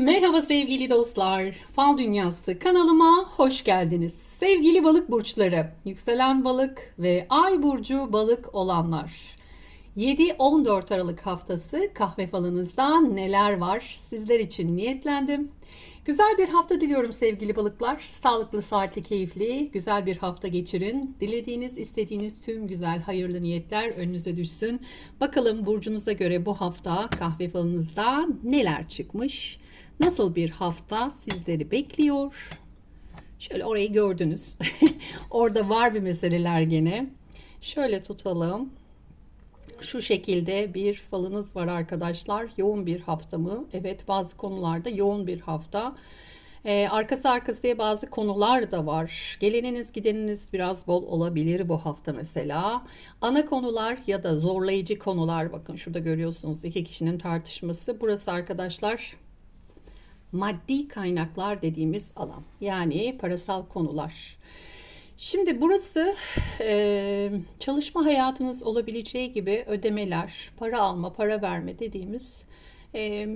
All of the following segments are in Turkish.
Merhaba sevgili dostlar. Fal Dünyası kanalıma hoş geldiniz. Sevgili balık burçları, yükselen balık ve ay burcu balık olanlar. 7-14 Aralık haftası kahve falınızda neler var sizler için niyetlendim. Güzel bir hafta diliyorum sevgili balıklar. Sağlıklı, saatli, keyifli, güzel bir hafta geçirin. Dilediğiniz, istediğiniz tüm güzel, hayırlı niyetler önünüze düşsün. Bakalım burcunuza göre bu hafta kahve falınızda neler çıkmış? Nasıl bir hafta sizleri bekliyor? Şöyle orayı gördünüz. Orada var bir meseleler gene. Şöyle tutalım. Şu şekilde bir falınız var arkadaşlar. Yoğun bir hafta mı? Evet bazı konularda yoğun bir hafta. Ee, arkası arkası diye bazı konular da var. Geleniniz gideniniz biraz bol olabilir bu hafta mesela. Ana konular ya da zorlayıcı konular bakın şurada görüyorsunuz iki kişinin tartışması. Burası arkadaşlar maddi kaynaklar dediğimiz alan. Yani parasal konular. Şimdi burası e, çalışma hayatınız olabileceği gibi ödemeler, para alma, para verme dediğimiz e,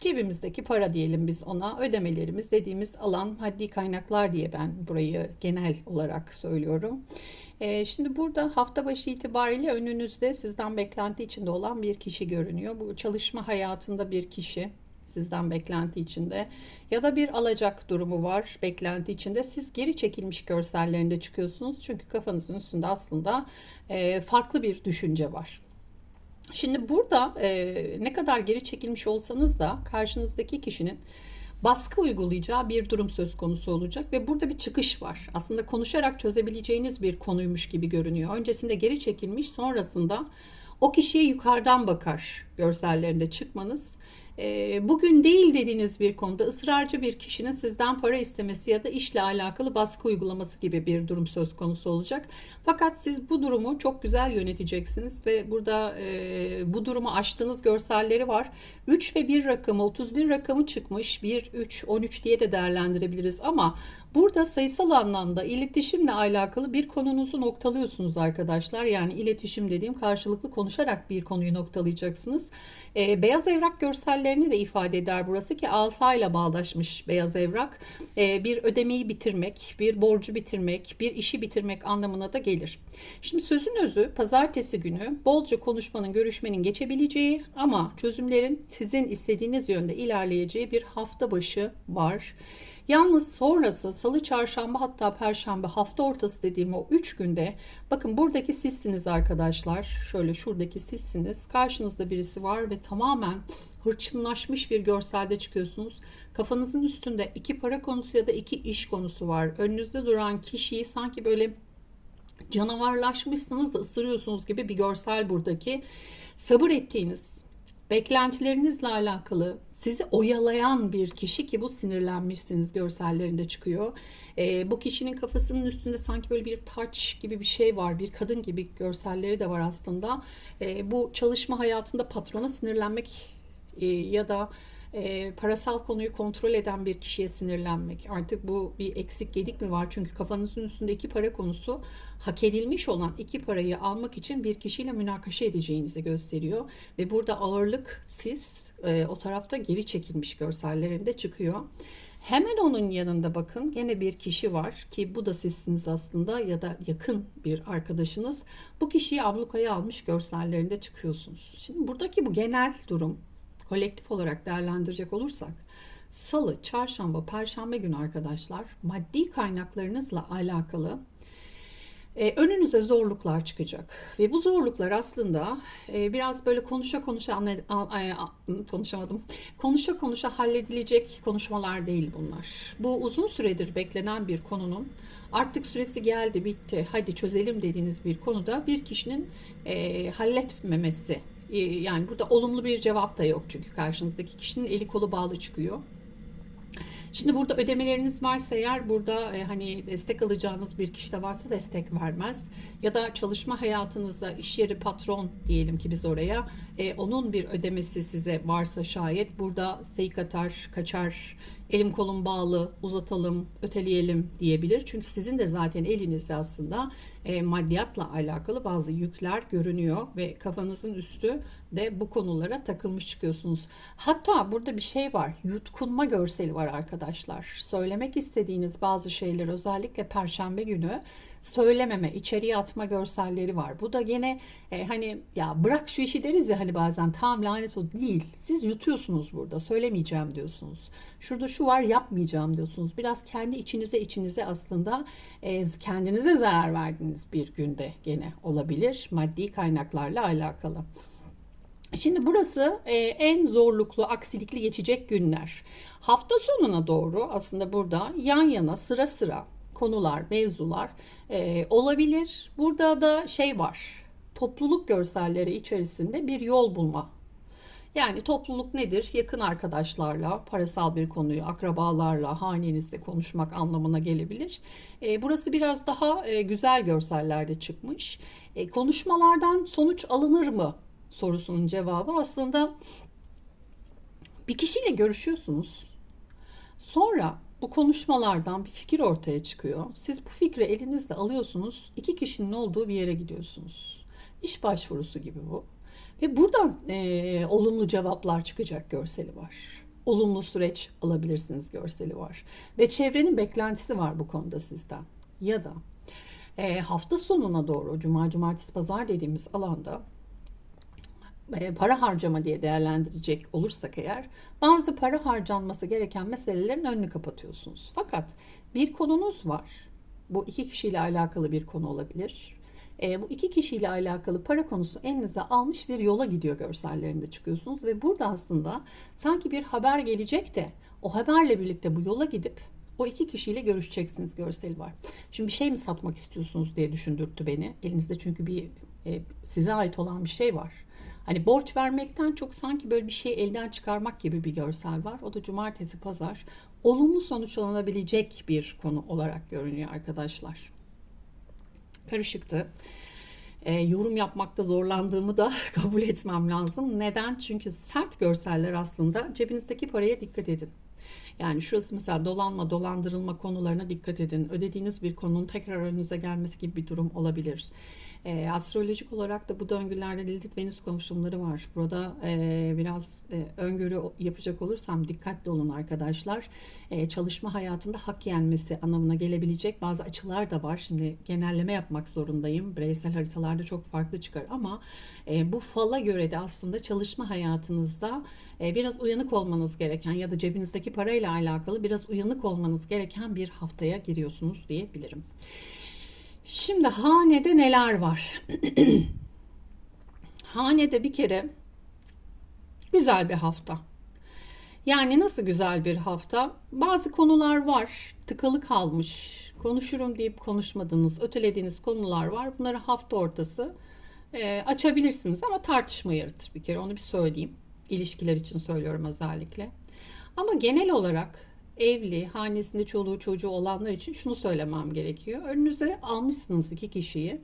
cebimizdeki para diyelim biz ona ödemelerimiz dediğimiz alan maddi kaynaklar diye ben burayı genel olarak söylüyorum. E, şimdi burada hafta başı itibariyle önünüzde sizden beklenti içinde olan bir kişi görünüyor. Bu çalışma hayatında bir kişi sizden beklenti içinde ya da bir alacak durumu var beklenti içinde siz geri çekilmiş görsellerinde çıkıyorsunuz çünkü kafanızın üstünde aslında e, farklı bir düşünce var. Şimdi burada e, ne kadar geri çekilmiş olsanız da karşınızdaki kişinin baskı uygulayacağı bir durum söz konusu olacak ve burada bir çıkış var. Aslında konuşarak çözebileceğiniz bir konuymuş gibi görünüyor. Öncesinde geri çekilmiş, sonrasında o kişiye yukarıdan bakar görsellerinde çıkmanız ee, bugün değil dediğiniz bir konuda ısrarcı bir kişinin sizden para istemesi ya da işle alakalı baskı uygulaması gibi bir durum söz konusu olacak. Fakat siz bu durumu çok güzel yöneteceksiniz ve burada e, bu durumu aştığınız görselleri var. 3 ve 1 rakamı 31 rakamı çıkmış 1, 3, 13 diye de değerlendirebiliriz ama burada sayısal anlamda iletişimle alakalı bir konunuzu noktalıyorsunuz arkadaşlar. Yani iletişim dediğim karşılıklı konuşarak bir konuyu noktalayacaksınız. E, beyaz evrak görsellerini de ifade eder burası ki asayla bağdaşmış beyaz evrak. E, bir ödemeyi bitirmek, bir borcu bitirmek, bir işi bitirmek anlamına da gelir. Şimdi sözün özü pazartesi günü bolca konuşmanın, görüşmenin geçebileceği ama çözümlerin sizin istediğiniz yönde ilerleyeceği bir hafta başı var. Yalnız sonrası salı, çarşamba hatta perşembe hafta ortası dediğim o 3 günde bakın buradaki sizsiniz arkadaşlar. Şöyle şuradaki sizsiniz. Karşınızda birisi var ve tamamen hırçınlaşmış bir görselde çıkıyorsunuz. Kafanızın üstünde iki para konusu ya da iki iş konusu var. Önünüzde duran kişiyi sanki böyle canavarlaşmışsınız da ısırıyorsunuz gibi bir görsel buradaki. Sabır ettiğiniz, beklentilerinizle alakalı sizi oyalayan bir kişi ki bu sinirlenmişsiniz görsellerinde çıkıyor. E, bu kişinin kafasının üstünde sanki böyle bir taç gibi bir şey var. Bir kadın gibi görselleri de var aslında. E, bu çalışma hayatında patrona sinirlenmek e, ya da e, parasal konuyu kontrol eden bir kişiye sinirlenmek. Artık bu bir eksik gedik mi var? Çünkü kafanızın üstünde iki para konusu hak edilmiş olan iki parayı almak için bir kişiyle münakaşa edeceğinizi gösteriyor. Ve burada ağırlık siz e, o tarafta geri çekilmiş görsellerinde çıkıyor. Hemen onun yanında bakın gene bir kişi var ki bu da sizsiniz aslında ya da yakın bir arkadaşınız. Bu kişiyi ablukaya almış görsellerinde çıkıyorsunuz. Şimdi buradaki bu genel durum kolektif olarak değerlendirecek olursak salı, çarşamba, perşembe günü arkadaşlar maddi kaynaklarınızla alakalı e, önünüze zorluklar çıkacak ve bu zorluklar aslında e, biraz böyle konuşa konuşa anla, a, a, konuşamadım konuşa konuşa halledilecek konuşmalar değil bunlar. Bu uzun süredir beklenen bir konunun artık süresi geldi bitti hadi çözelim dediğiniz bir konuda bir kişinin e, halletmemesi yani burada olumlu bir cevap da yok çünkü karşınızdaki kişinin eli kolu bağlı çıkıyor. Şimdi burada ödemeleriniz varsa eğer burada e, hani destek alacağınız bir kişi de varsa destek vermez. Ya da çalışma hayatınızda iş yeri patron diyelim ki biz oraya e, onun bir ödemesi size varsa şayet burada seyik atar, kaçar elim kolum bağlı, uzatalım, öteleyelim diyebilir. Çünkü sizin de zaten elinizde aslında e, maddiyatla alakalı bazı yükler görünüyor ve kafanızın üstü de bu konulara takılmış çıkıyorsunuz. Hatta burada bir şey var. Yutkunma görseli var arkadaşlar. Söylemek istediğiniz bazı şeyler özellikle perşembe günü söylememe, içeriye atma görselleri var. Bu da gene e, hani ya bırak şu işi deriz ya hani bazen tam lanet o değil. Siz yutuyorsunuz burada. Söylemeyeceğim diyorsunuz. Şurada şu var yapmayacağım diyorsunuz. Biraz kendi içinize içinize aslında e, kendinize zarar verdiğiniz bir günde gene olabilir. Maddi kaynaklarla alakalı. Şimdi burası e, en zorluklu, aksilikli geçecek günler. Hafta sonuna doğru aslında burada yan yana sıra sıra konular, mevzular e, olabilir. Burada da şey var. Topluluk görselleri içerisinde bir yol bulma. Yani topluluk nedir? Yakın arkadaşlarla, parasal bir konuyu, akrabalarla, hanenizde konuşmak anlamına gelebilir. E, burası biraz daha e, güzel görsellerde çıkmış. E, konuşmalardan sonuç alınır mı? sorusunun cevabı aslında bir kişiyle görüşüyorsunuz. Sonra bu konuşmalardan bir fikir ortaya çıkıyor. Siz bu fikri elinizde alıyorsunuz. iki kişinin olduğu bir yere gidiyorsunuz. İş başvurusu gibi bu. Ve buradan e, olumlu cevaplar çıkacak görseli var. Olumlu süreç alabilirsiniz görseli var. Ve çevrenin beklentisi var bu konuda sizden. Ya da e, hafta sonuna doğru cuma, cumartesi, pazar dediğimiz alanda para harcama diye değerlendirecek olursak eğer bazı para harcanması gereken meselelerin önünü kapatıyorsunuz. Fakat bir konunuz var. Bu iki kişiyle alakalı bir konu olabilir. E, bu iki kişiyle alakalı para konusu elinize almış bir yola gidiyor görsellerinde çıkıyorsunuz ve burada aslında sanki bir haber gelecek de o haberle birlikte bu yola gidip o iki kişiyle görüşeceksiniz görseli var. Şimdi bir şey mi satmak istiyorsunuz diye düşündürttü beni. Elinizde çünkü bir e, size ait olan bir şey var. Hani borç vermekten çok sanki böyle bir şey elden çıkarmak gibi bir görsel var. O da cumartesi pazar olumlu sonuçlanabilecek bir konu olarak görünüyor arkadaşlar. Karışıktı. E, yorum yapmakta zorlandığımı da kabul etmem lazım. Neden? Çünkü sert görseller aslında cebinizdeki paraya dikkat edin. Yani şurası mesela dolanma, dolandırılma konularına dikkat edin. Ödediğiniz bir konunun tekrar önünüze gelmesi gibi bir durum olabilir. E, astrolojik olarak da bu döngülerde Lilith Venüs konuşumları var. Burada e, biraz e, öngörü yapacak olursam dikkatli olun arkadaşlar. E, çalışma hayatında hak yenmesi anlamına gelebilecek bazı açılar da var. Şimdi genelleme yapmak zorundayım. Bireysel haritalarda çok farklı çıkar ama e, bu fala göre de aslında çalışma hayatınızda e, biraz uyanık olmanız gereken ya da cebinizdeki parayla alakalı biraz uyanık olmanız gereken bir haftaya giriyorsunuz diyebilirim. Şimdi hanede neler var? hanede bir kere güzel bir hafta. Yani nasıl güzel bir hafta? Bazı konular var, tıkalı kalmış. Konuşurum deyip konuşmadığınız, ötelediğiniz konular var. Bunları hafta ortası e, açabilirsiniz ama tartışma yaratır bir kere. Onu bir söyleyeyim. İlişkiler için söylüyorum özellikle. Ama genel olarak evli, hanesinde çoluğu çocuğu olanlar için şunu söylemem gerekiyor. Önünüze almışsınız iki kişiyi.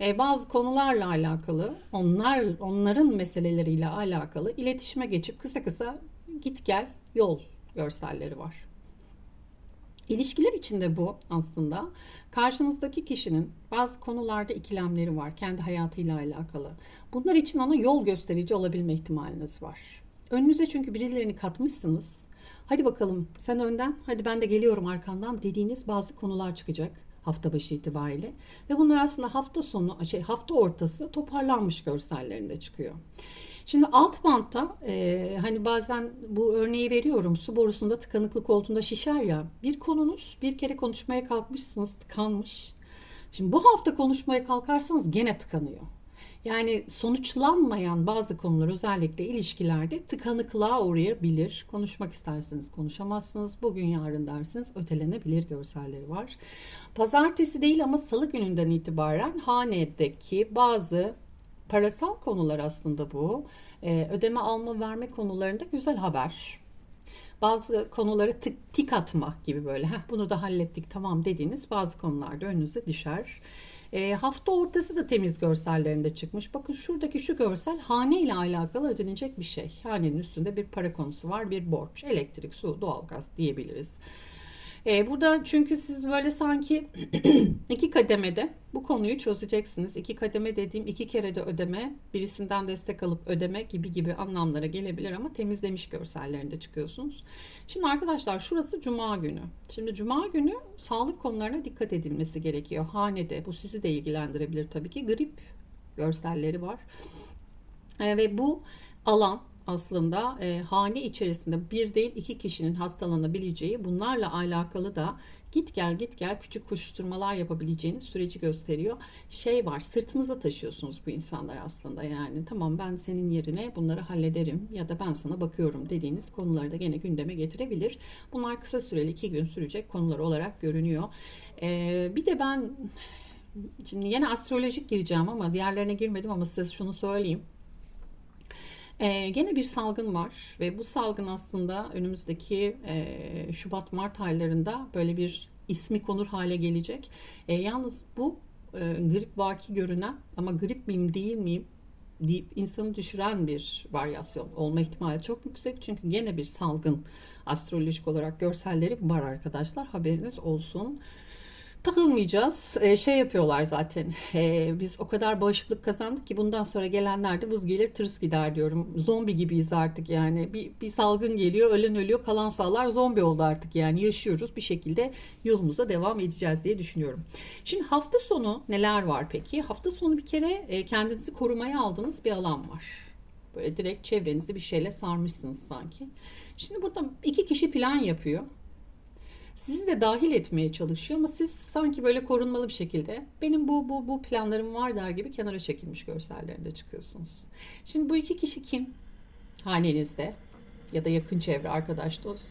E, bazı konularla alakalı, onlar onların meseleleriyle alakalı iletişime geçip kısa kısa git gel yol görselleri var. İlişkiler içinde bu aslında. Karşınızdaki kişinin bazı konularda ikilemleri var kendi hayatıyla alakalı. Bunlar için ona yol gösterici olabilme ihtimaliniz var. Önünüze çünkü birilerini katmışsınız Hadi bakalım sen önden, hadi ben de geliyorum arkandan dediğiniz bazı konular çıkacak hafta başı itibariyle. Ve bunlar aslında hafta sonu, şey hafta ortası toparlanmış görsellerinde çıkıyor. Şimdi alt bantta e, hani bazen bu örneği veriyorum su borusunda tıkanıklık olduğunda şişer ya bir konunuz bir kere konuşmaya kalkmışsınız tıkanmış. Şimdi bu hafta konuşmaya kalkarsanız gene tıkanıyor. Yani sonuçlanmayan bazı konular özellikle ilişkilerde tıkanıklığa uğrayabilir. Konuşmak isterseniz konuşamazsınız. Bugün yarın dersiniz ötelenebilir görselleri var. Pazartesi değil ama salı gününden itibaren hanedeki bazı parasal konular aslında bu. Ee, ödeme alma verme konularında güzel haber. Bazı konuları tık, tik atma gibi böyle Heh, bunu da hallettik tamam dediğiniz bazı konularda önünüze düşer. E, hafta ortası da temiz görsellerinde çıkmış. Bakın şuradaki şu görsel hane ile alakalı ödenecek bir şey. Hanenin üstünde bir para konusu var, bir borç, elektrik, su, doğalgaz diyebiliriz. E, burada çünkü siz böyle sanki iki kademede bu konuyu çözeceksiniz. İki kademe dediğim iki kere de ödeme, birisinden destek alıp ödeme gibi gibi anlamlara gelebilir ama temizlemiş görsellerinde çıkıyorsunuz. Şimdi arkadaşlar şurası cuma günü. Şimdi cuma günü sağlık konularına dikkat edilmesi gerekiyor. Hanede bu sizi de ilgilendirebilir tabii ki. Grip görselleri var. E, ve bu alan aslında e, hane içerisinde bir değil iki kişinin hastalanabileceği bunlarla alakalı da git gel git gel küçük koşuşturmalar yapabileceğini süreci gösteriyor. Şey var sırtınıza taşıyorsunuz bu insanlar aslında yani tamam ben senin yerine bunları hallederim ya da ben sana bakıyorum dediğiniz konuları da gene gündeme getirebilir. Bunlar kısa süreli iki gün sürecek konular olarak görünüyor. E, bir de ben şimdi yine astrolojik gireceğim ama diğerlerine girmedim ama size şunu söyleyeyim. Ee, gene bir salgın var ve bu salgın aslında önümüzdeki e, Şubat-Mart aylarında böyle bir ismi konur hale gelecek. E, yalnız bu e, grip vaki görünen ama grip miyim değil miyim deyip insanı düşüren bir varyasyon olma ihtimali çok yüksek. Çünkü gene bir salgın astrolojik olarak görselleri var arkadaşlar haberiniz olsun takılmayacağız. Ee, şey yapıyorlar zaten. Ee, biz o kadar bağışıklık kazandık ki bundan sonra gelenler de vız gelir tırs gider diyorum. Zombi gibiyiz artık yani. Bir, bir salgın geliyor, ölen ölüyor, kalan sağlar zombi oldu artık yani. Yaşıyoruz bir şekilde yolumuza devam edeceğiz diye düşünüyorum. Şimdi hafta sonu neler var peki? Hafta sonu bir kere e, kendinizi korumaya aldığınız bir alan var. Böyle direkt çevrenizi bir şeyle sarmışsınız sanki. Şimdi burada iki kişi plan yapıyor sizi de dahil etmeye çalışıyor ama siz sanki böyle korunmalı bir şekilde benim bu bu bu planlarım var der gibi kenara çekilmiş görsellerinde çıkıyorsunuz. Şimdi bu iki kişi kim? Hanenizde ya da yakın çevre, arkadaş, dost.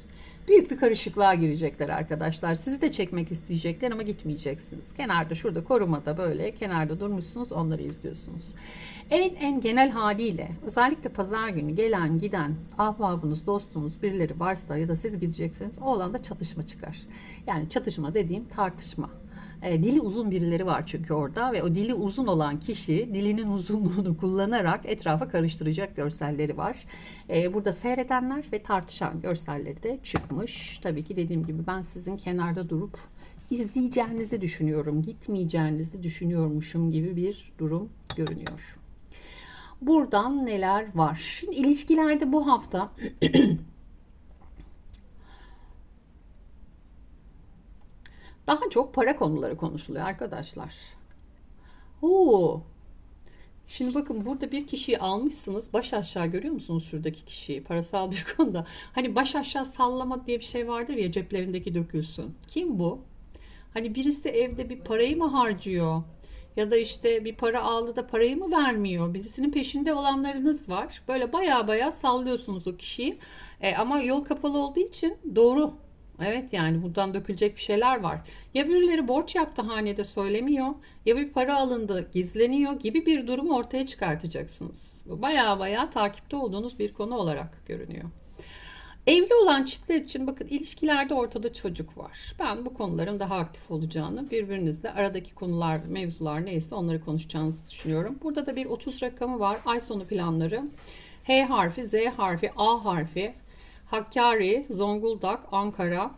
Büyük bir karışıklığa girecekler arkadaşlar. Sizi de çekmek isteyecekler ama gitmeyeceksiniz. Kenarda şurada korumada böyle kenarda durmuşsunuz onları izliyorsunuz. En en genel haliyle özellikle pazar günü gelen giden ahbabınız dostunuz birileri varsa ya da siz gidecekseniz o alanda çatışma çıkar. Yani çatışma dediğim tartışma. E, dili uzun birileri var çünkü orada ve o dili uzun olan kişi dilinin uzunluğunu kullanarak etrafa karıştıracak görselleri var. E, burada seyredenler ve tartışan görselleri de çıkmış. Tabii ki dediğim gibi ben sizin kenarda durup izleyeceğinizi düşünüyorum, gitmeyeceğinizi düşünüyormuşum gibi bir durum görünüyor. Buradan neler var? Şimdi ilişkilerde bu hafta daha çok para konuları konuşuluyor arkadaşlar. Oo. Şimdi bakın burada bir kişiyi almışsınız. Baş aşağı görüyor musunuz şuradaki kişiyi? Parasal bir konuda. Hani baş aşağı sallama diye bir şey vardır ya ceplerindeki dökülsün. Kim bu? Hani birisi evde bir parayı mı harcıyor? Ya da işte bir para aldı da parayı mı vermiyor? Birisinin peşinde olanlarınız var. Böyle baya baya sallıyorsunuz o kişiyi. E, ama yol kapalı olduğu için doğru. Evet yani buradan dökülecek bir şeyler var. Ya birileri borç yaptı hanede söylemiyor ya bir para alındı gizleniyor gibi bir durumu ortaya çıkartacaksınız. Baya baya takipte olduğunuz bir konu olarak görünüyor. Evli olan çiftler için bakın ilişkilerde ortada çocuk var. Ben bu konuların daha aktif olacağını, birbirinizle aradaki konular, mevzular neyse onları konuşacağınızı düşünüyorum. Burada da bir 30 rakamı var. Ay sonu planları. H harfi, Z harfi, A harfi, Hakkari, Zonguldak, Ankara,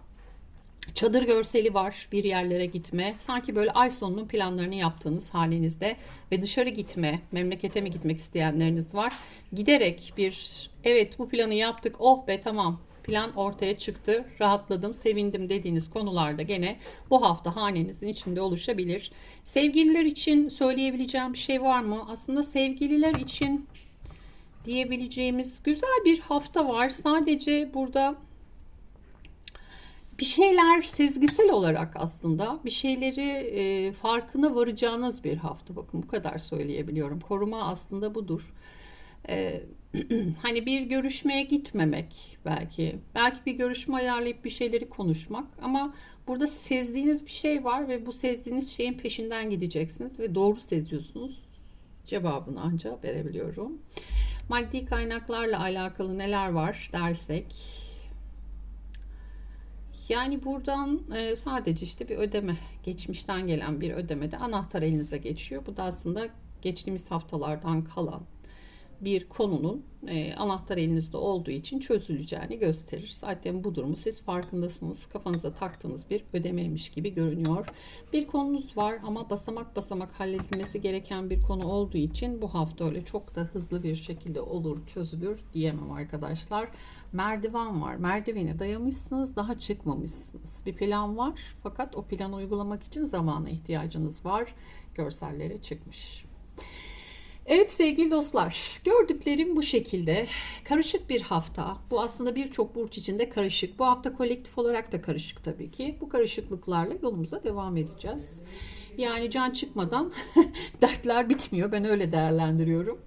çadır görseli var bir yerlere gitme. Sanki böyle ay sonunun planlarını yaptığınız halinizde ve dışarı gitme, memlekete mi gitmek isteyenleriniz var. Giderek bir evet bu planı yaptık oh be tamam plan ortaya çıktı, rahatladım, sevindim dediğiniz konularda gene bu hafta hanenizin içinde oluşabilir. Sevgililer için söyleyebileceğim bir şey var mı? Aslında sevgililer için diyebileceğimiz güzel bir hafta var. Sadece burada bir şeyler sezgisel olarak aslında bir şeyleri e, farkına varacağınız bir hafta. Bakın bu kadar söyleyebiliyorum. Koruma aslında budur. E, hani bir görüşmeye gitmemek belki. Belki bir görüşme ayarlayıp bir şeyleri konuşmak. Ama burada sezdiğiniz bir şey var ve bu sezdiğiniz şeyin peşinden gideceksiniz ve doğru seziyorsunuz. Cevabını ancak verebiliyorum. Maddi kaynaklarla alakalı neler var dersek Yani buradan e, sadece işte bir ödeme, geçmişten gelen bir ödemede anahtar elinize geçiyor. Bu da aslında geçtiğimiz haftalardan kalan bir konunun e, anahtar elinizde olduğu için çözüleceğini gösterir. Zaten bu durumu siz farkındasınız. Kafanıza taktığınız bir ödemeymiş gibi görünüyor. Bir konunuz var ama basamak basamak halledilmesi gereken bir konu olduğu için bu hafta öyle çok da hızlı bir şekilde olur, çözülür diyemem arkadaşlar. Merdiven var. Merdivene dayamışsınız, daha çıkmamışsınız. Bir plan var fakat o planı uygulamak için zamana ihtiyacınız var. Görsellere çıkmış. Evet sevgili dostlar, gördüklerim bu şekilde. Karışık bir hafta. Bu aslında birçok burç içinde karışık. Bu hafta kolektif olarak da karışık tabii ki. Bu karışıklıklarla yolumuza devam edeceğiz. Yani can çıkmadan dertler bitmiyor. Ben öyle değerlendiriyorum.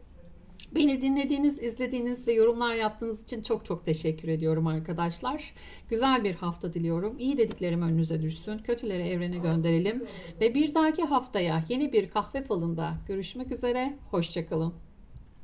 Beni dinlediğiniz, izlediğiniz ve yorumlar yaptığınız için çok çok teşekkür ediyorum arkadaşlar. Güzel bir hafta diliyorum. İyi dediklerim önünüze düşsün. Kötüleri evrene gönderelim. Ve bir dahaki haftaya yeni bir kahve falında görüşmek üzere. Hoşçakalın.